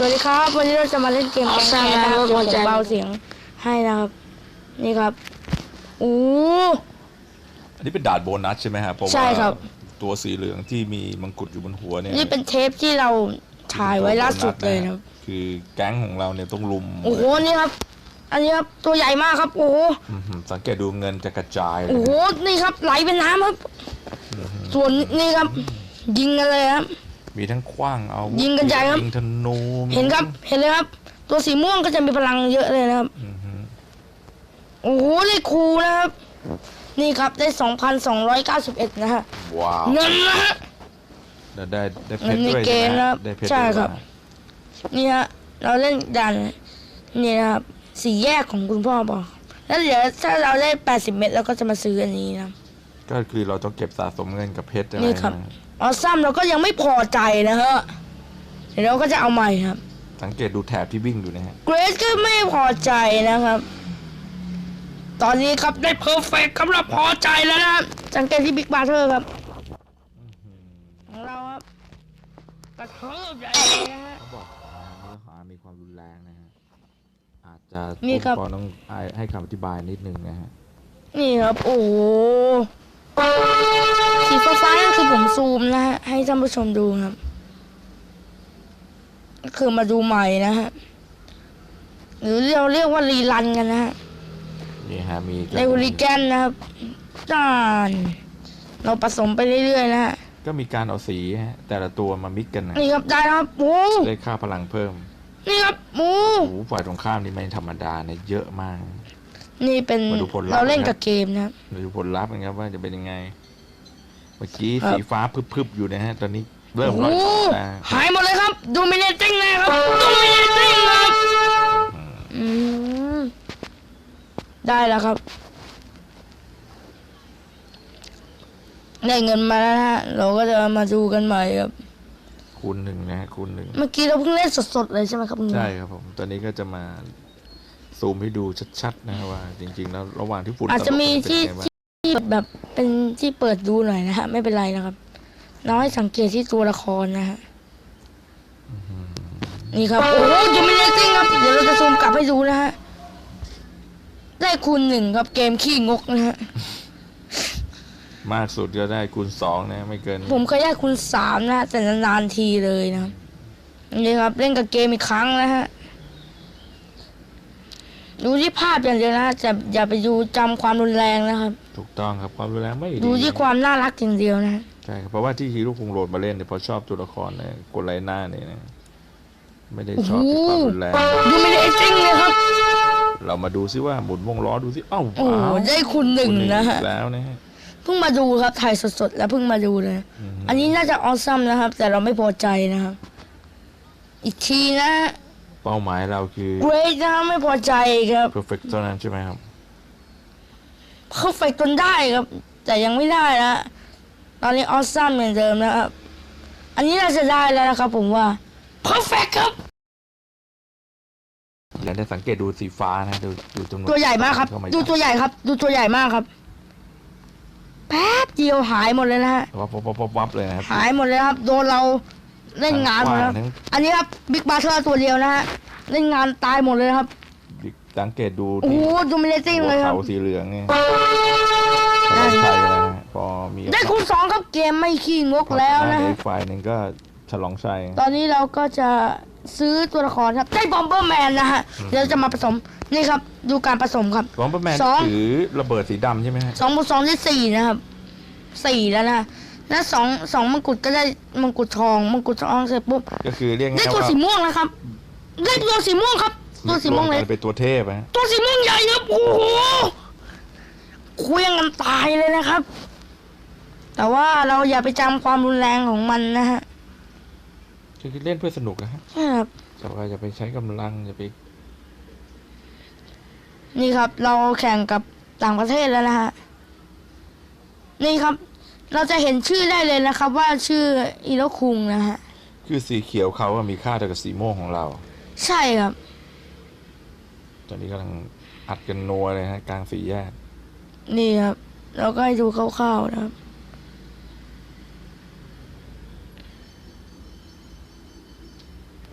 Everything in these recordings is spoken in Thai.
สวัสดีครับ วันนี้เราจะมาเล่นเกมเอาแกงแคสนะครับสร้างเดี๋ยวผมแล้วก็เบาเสียงให้นะครับ นี่ครับโอ้อันนี้เป็นด่านโบนัสใช่ไหมครับเพราะว่าใช่ครับ ตัวสีเหลืองที่มีมังกรอยู่บนหัวเนี่ยนี่เป็นเทปที่เราถ่ายไว้ล่าสุดเลยนะครับ คือแก๊งของเราเนี่ยต้องลุมโอ้โหนี่ครับ อันนี้ครับตัวใหญ่มากครับ โอ้โหอื้อหือสังเกตดูเงินจะกระจายเลยโอ้โหนี่ครับ ไหลเป็นน้ำครับ ส่วนนี่ครับ ยิงกันเลยครับ มีทั้งคว้างเอายิงกระจายครับ ยิงธนูมีเห็นครับ เห็นเลยครับ ตัวสีม่วงก็จะมีพลังเยอะเลยนะครับ อื้อหือโอ้โหเลยครูนะครับ นี่ครับได้สองพันสองร้อยเก้าสิบเอ็ดนะฮะ ว้าวเงินนะฮะ แล้วได้ได้เพมัชนรมีด้วยเกมใช่ไหมนะครับได้เพชรใช่ด้วยครับ นะนี่ฮะ เราเล่นดันนี่นะครับ สี่แยกของคุณพ่อบอก แล้วเดี๋ยวถ้าเราได้แปดสิบเม็ดเราก็จะมาซื้ออันนี้นะ ก็คือเราต้องเก็บสะสมเงินกับเพชรอะไรนี่ครับ นะ ออซัมเราก็ยังไม่พอใจนะฮะเดี๋ยวเราก็จะเอาใหม่ครับ สังเกตดูแถบที่วิ่งอยู่นะฮะเกรซก็ไม่พอใจนะครับ ตอนนี้ครับได้เพอร์เฟกครับเราพอใจแล้วนะครับสังเกตที่บิ๊กบาร์เทอร์ครับของเราครับกระเทิบใหญ่เลยนะฮะ เขาบอกเนื้อหามีความรุนแรงนะฮะอาจจะนี่ครับ ผมขอต้องให้ให้คำอธิบายนิดนึงนะฮะ นี่ครับ โอ้โห สีฟ้าๆนั่นคือผมซูมนะฮะ ให้ท่านผู้ชมดูครับก็คือมาดูใหม่นะฮะ หรือเราเรียกว่ารีรันกันนะฮะ นี่ฮะมีในฮุลิแกนนะครับด้านเราผสมไปเรื่อยๆนะฮะ ก็มีการเอาสีฮะแต่ละตัวมามิกกันนะนี่ครับได้แล้วครับโอ้ได้ค่าพลังเพิ่ม นี่ครับโอ้โอ้โหฝ่ายตรงข้ามนี่ไม่ธรรมดาเนี่ยเยอะมาก นี่เป็นมาดูผลลัพธ์เราเล่นครักับบเกมนะครับมาดูผลลัพธ์กันครับว่าจะเป็นยังไง เมื่อกี้ครับสีฟ้าพึบๆอยู่นะฮะ ตอนนี้เริ่มโอ้ร้อยสองแล้วหายหมดเลยครับ ดูมิเนติ้งนะครับดูมิเนติ้งครับอืมได้แล้วครับได้เงินมาแล้วนะฮะ เราก็จะมาดูกันใหม่ครับ คูณหนึ่งนะฮะคูณหนึ่งเมื่อกี้เราเพิ่งเล่นสดๆเลยใช่ไหมครับคุณใช่ครับผม ตอนนี้ก็จะมาซูมให้ดูชัดๆนะฮะว่า จริงๆแล้วระหว่างที่ฝุ่นอาจจะมีตลบที่ เป็นยังไงบ้างที่แบบเป็นที่เปิดดูหน่อยนะฮะ ไม่เป็นไรนะครับเราให้สังเกตที่ตัวละครนะฮะนี่ครับ โอ้โหยูมิเนติ้งครับ เดี๋ยวเราจะซูมกลับให้ดูนะฮะ ได้คูณหนึ่งครับเกมขี้งกนะฮะ มากสุดก็ได้คูณสองนะ ไม่เกิน ผมเคยได้คูณสามนะฮะแต่นานๆทีเลยนะครับนี่ครับ เล่นกับเกมอีกครั้งนะฮะ ดูที่ภาพอย่างเดียวนะฮะจะอย่าไปดูจำความรุนแรงนะครับ ถูกต้องครับความรุนแรงไม่ดูที่ความน่ารักอย่างเดียวนะฮะใช่ครับเพราะว่าที่ฮีโร่คงโหลดมาเล่นเนี่ยเพราะชอบตัวละครเนี่ยกดไลค์หน้าเนี่ยนะไม่ได้ชอบที่ความรุนแรงยูมิเนติ้งเลยครับ เรามาดูซิว่าหมุนวงล้อดูซิเอ้าโอ้โหว้าวได้คูณหนึ่งคุณนะฮะ อีกแล้วนะฮะ เพิ่งมาดูครับถ่ายสดๆ แล้วเพิ่งมาดูเลย อืมอันนี้น่าจะออซัมนะครับ แต่เราไม่พอใจนะครับ อีกทีนะ เป้าหมายเราคือ เกรดนะครับไม่พอใจครับ perfect เท่านั้นใช่ไหมครับ เพอร์เฟกจนได้ครับ แต่ยังไม่ได้นะตอนนี้ออซัมเหมือนเดิมนะครับ อันนี้น่าจะได้แล้วนะครับผมว่าเพอร์เฟกครับ แล้วได้สังเกตดูสีฟ้านะ ดูดูจำนวนตัวใหญ่มากครับ เข้ดูตัวใหญ่ครับ ดูตัวใหญ่มากครับ แป๊บเดียวหายหมดเลยนะฮะ วับวับวับวับวับเลยนะครับ หายหมดเลยครับ โดนเรา เล่นงานหมดแล้วทั้งอันนี้ครับบิ๊กบาร์เทอร์ตัวเดียวนะฮะเล่นงานตายหมดเลยนะครับ สังเกตดูโอ้ที่โหดูมิเลติ้งหัวเลยครับ เขาสีเหลืองเนี่ยใช่ใช่แล้วนะฮะพอมีได้คูณสองครับเกมไม่ขี้งกแล้วนะอีฮะกฝ่ายหนึ่งก็ฉลองชัยตอนนี้เราก็จะซื้อตัวละครครับ ได้บอมเบอร์แมนนะฮะเดี๋ยวจะมาผสมนี่ครับ ดูการผสมครับ บอมเบอร์แมนสอง ถือระเบิดสีดำใช่ไหมฮะสองบวกสองได้สี่นะครับสี่แล้วนะ แล้วสองสองมงกุฎก็ได้มงกุฎทองมงกุฎทองเสร็จปุ๊บก็คือเรียกได้ง่ายๆตัวว่าสีม่วงนะครับ ได้ตัวสีม่วงครับ ตัวสีม่วงรเลกัยนเป็นตัวเทพฮะตัวสีม่วงใหญ่ครับโอ้โหเคลี้ยงกันตายเลยนะครับ แต่ว่าเราอย่าไปจำความรุนแรงของมันนะฮะคือเล่นเพื่อสนุกนะฮะใช่ครับ แต่ว่าอย่าไปใช้กำลังอย่าไปนี่ครับ เราแข่งกับต่างประเทศแล้วนะฮะ นี่ครับ เราจะเห็นชื่อได้เลยนะครับว่าชื่ออิโรคุงนะฮะ คือสีเขียวเขามีค่าเท่ากับสีม่วงของเรา ใช่ครับ ตอนนี้กำลังอัดกันนัวเลยฮะกลางสีแยก นี่ครับ เราก็ให้ดูคร่าวๆนะครับ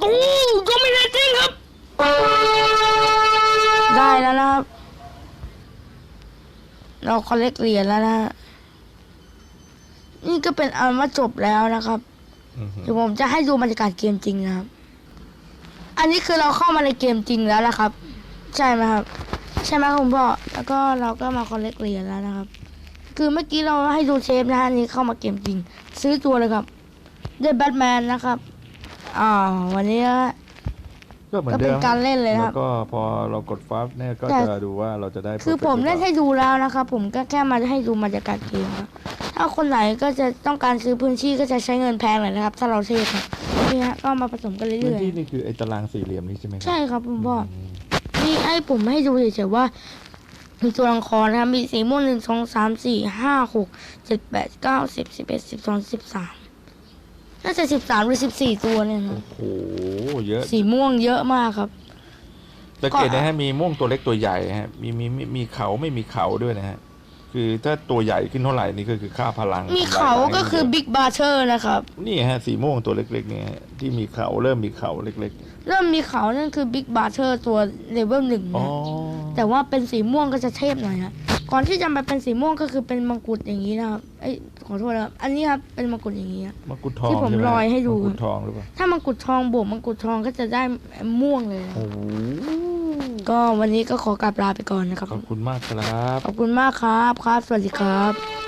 ตู้ก็ไม่ได้จริงครับ ได้แล้วนะครับ เราคอลเลกเหรียญแล้วนะ นี่ก็เป็นอันว่าจบแล้วนะครับอือหือเดี๋ยวผมจะให้ดูบรรยากาศเกมจริงนะครับ อันนี้คือเราเข้ามาในเกมจริงแล้วนะครับ ใช่ไหมครับ ใช่ไหมครับคุณพ่อแล้วก็เราก็มาคอลเลกเหรียญแล้วนะครับ คือเมื่อกี้เราให้ดูเทปนะฮะอันนี้เข้ามาเกมจริง ซื้อตัวเลยครับได้แบทแมนนะครับอ่าวันนี้ก็เหมือนก็เดิเป็นมการเล่นเลยนะครับแล้วก็พอเรากดฟับเนี่ยก็ใช่จะดูว่าเราจะได้ คือ perfect ผมเล่นหรือให้ดูแล้วนะครับ ผมก็แค่มาให้ดูบรรยากาศเกมครับ ถ้าคนไหนก็จะต้องการซื้อพื้นที่ก็จะใช้เงินแพงหน่อยนะครับ ถ้าเราเทครับนี่ฮะก็มาผสมกันเปล่าพื้เรื่นอยที่นี่คือไอ้ตารางสี่เหลี่ยมนี่ใช่ไหมคๆรับใช่ครับคุณพ่อ มนี่ให้ผมให้ดูเฉยๆว่า มีตัวละครนะครับ มีสีม่วงหนึ่งสองสามสี่ห้าหกเจ็ดแปดเก้าสิบสิบเอ็ดสิบสองสิบสามน่าจะสิบสามหรือสิบสี่ตัวเนี่ยนะโอ้โหเยอะ สีม่วงเยอะมากครับ สังเกตนะฮะมีม่วงตัวเล็กตัวใหญ่ฮะมีมีมีมีเขาไม่มีเขาด้วยนะฮะ คือถ้าตัวใหญ่ขึ้นเท่าไหร่นี่ก็คือค่าพลังมีทำลยเขาล้งก็คือเยะบิ๊กบาร์เ r อร์นะครับ นี่ฮะสีม่วงตัวเล็กๆเนี่ยฮะที่มีเขาเริ่มมีเขาเล็ก เริ่มมีเขานั่นคือบิ๊กบาร์เ r อร์ตัวเลเวลหนึ่งๆอ๋อนะแต่ว่าเป็นสีม่วงก็จะเทพหน่อยนะก่อนที่จะมาเป็นสีม่วงก็คือเป็นมังกรอย่างนี้นะครับเอ้ยขอโทษนะครับอันนี้ครับเป็นมังกรอย่างนี้นะมงกุฎทองที่ผมใช่ไลอยให้ดูมงกุฎทองหรือเปล่าถ้ามังกรทองบวกมังกรทองก็จะได้ม่วงเลยนะ โอ้โห ก็วันนี้ก็ขอกลับลาไปก่อนนะครับ ขอบคุณมากครับ ขอบคุณมากครับครับ สวัสดีครับ